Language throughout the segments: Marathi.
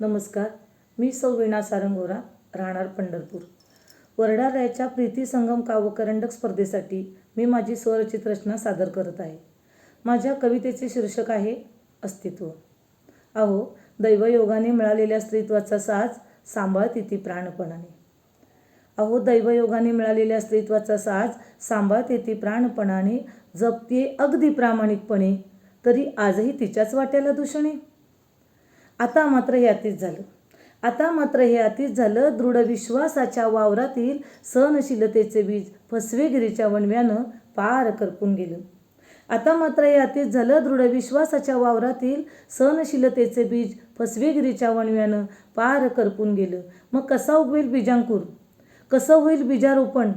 नमस्कार मी सौ वीणा सारंगोरा राहणार पंढरपूर. वरडारायच्या प्रीती संगम काव्यकरंडक स्पर्धेसाठी मी माझी स्वरचित रचना सादर करत आहे. माझ्या कवितेचे शीर्षक आहे अस्तित्व. अहो दैवयोगाने मिळालेल्या स्त्रीत्वाचा साज सांभाळ तिथे प्राणपणाने. अहो दैवयोगाने मिळालेल्या स्त्रीत्वाचा साज सांभाळ तिथे प्राणपणाने. जपते अगदी प्रामाणिकपणे तरी आजही तिच्याच वाट्याला दूषणे. आता मात्र हे अतीत झालं. आता मात्र हे अतीत झालं दृढ विश्वासाच्या वावरातील सहनशीलतेचे बीज फसवेगिरीच्या वणव्यानं पार करपून गेलं. आता मात्र हे अतीत झालं दृढ विश्वासाच्या वावरातील सहनशीलतेचे बीज फसवेगिरीच्या वणव्यानं पार करपून गेलं. मग कसा उगवेल बीजांकूर? कसं होईल बीजारोपण?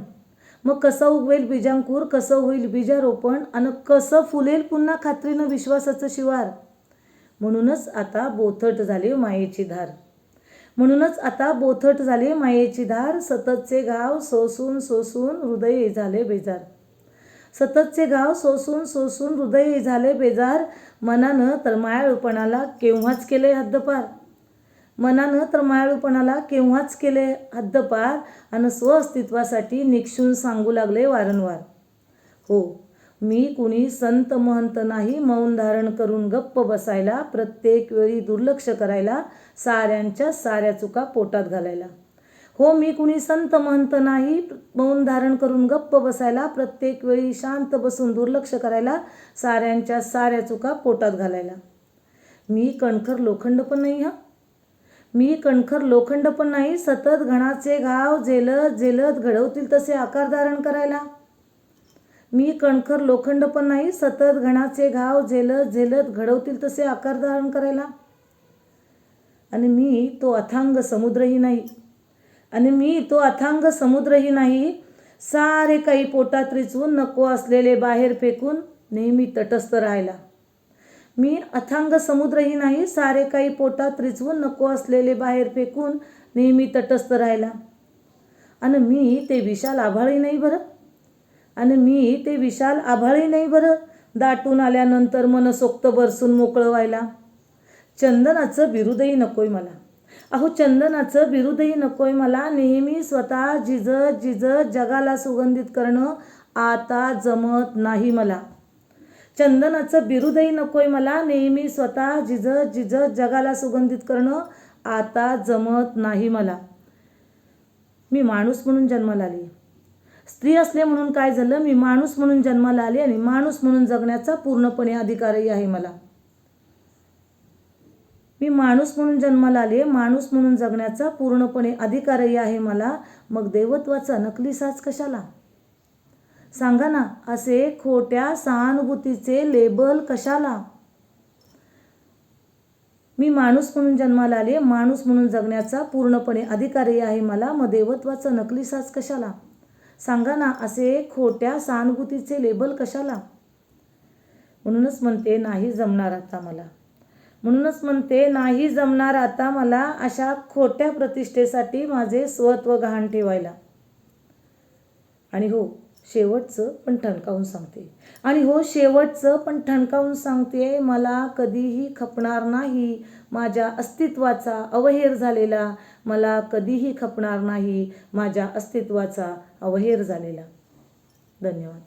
मग कसं उगवेल बीजांकूर? कसं होईल बीजारोपण? आणि कसं फुलेल पुन्हा खात्रीनं विश्वासाचं शिवार? म्हणूनच आता बोथट झाली मायेची धार. म्हणूनच आता बोथट झाली मायेची धार. सततचे घाव सोसून सोसून हृदय झाले बेजार. सततचे घाव सोसून सोसून हृदय झाले बेजार. मनानं तर मायाळूपणाला केव्हाच केले हद्दपार? मनानं तर मायाळूपणाला केव्हाच केले हद्दपार? आणि स्वअस्तित्वासाठी निक्षून सांगू लागले वारंवार. हो मी कुणी संत महंत नाही मौन धारण करून गप्प बसायला प्रत्येक वेळी दुर्लक्ष करायला साऱ्यांच्या साऱ्या चुका पोटात घालायला. हो मी कुणी संत महंत नाही मौन धारण करून गप्प बसायला प्रत्येक वेळी शांत बसून दुर्लक्ष करायला साऱ्यांच्या साऱ्या चुका पोटात घालायला. मी कणखर लोखंड पण नाही हा. मी कणखर लोखंड पण नाही सतत घणाचे घाव झेलत झेलत घडवतील तसे आकार धारण करायला. मी कणखर लोखंड पण नाही सतत घणाचे घाव झेलत झेलत घडवतील तसे आकार धारण करायला. आणि मी तो अथांग समुद्रही नाही. आणि मी तो अथांग समुद्रही नाही. सारे काही पोटात रिचवून नको असलेले बाहेर फेकून नेहमी तटस्थ राहायला. मी अथांग समुद्रही नाही सारे काही पोटात रिचवून नको असलेले बाहेर फेकून नेहमी तटस्थ राहायला. आणि मी ते विशाल आभाळही नाही बरं. आणि मी ते विशाल आभाळही नाही बरं दाटून आल्यानंतर मनसोक्त बरसून मोकळं व्हायला. चंदनाचं बिरुदही नकोय मला. अहो चंदनाचं बिरुदही नकोय मला. नेहमी स्वतः झिजत झिजत जगाला सुगंधित करणं आता जमत नाही मला. चंदनाचं बिरुदही नकोय मला. नेहमी स्वतः झिजत झिजत जगाला सुगंधित करणं आता जमत नाही मला. मी माणूस म्हणून जन्माला आली. स्त्री असले म्हणून काय झालं? मी माणूस म्हणून जन्माला आले आणि माणूस म्हणून जगण्याचा पूर्णपणे अधिकारही आहे मला. मी माणूस म्हणून जन्माला आले माणूस म्हणून जगण्याचा पूर्णपणे अधिकारही आहे मला. मग देवत्वाचा नकली साज कशाला? सांगा ना असे खोट्या सहानुभूतीचे लेबल कशाला? मी माणूस म्हणून जन्माला आले माणूस म्हणून जगण्याचा पूर्णपणे अधिकारही आहे मला. मग देवत्वाचा नकली साज कशाला? सांगा ना असे खोट्या सहानुभूतीचे लेबल कशाला? म्हणूनच म्हणते नाही जमणार आता मला. म्हणूनच म्हणते नाही जमणार आता मला अशा खोट्या प्रतिष्ठेसाठी माझे स्वत्व गहाण ठेवायला. आणि हो शेवटचं पण ठणकावून सांगते. आणि हो शेवटचं पण ठणकावून सांगते मला कधीही खपणार नाही माझ्या अस्तित्वाचा अवहेर झालेला. मला कधीही खपणार नाही माझ्या अस्तित्वाचा अवहेर झालेला. धन्यवाद.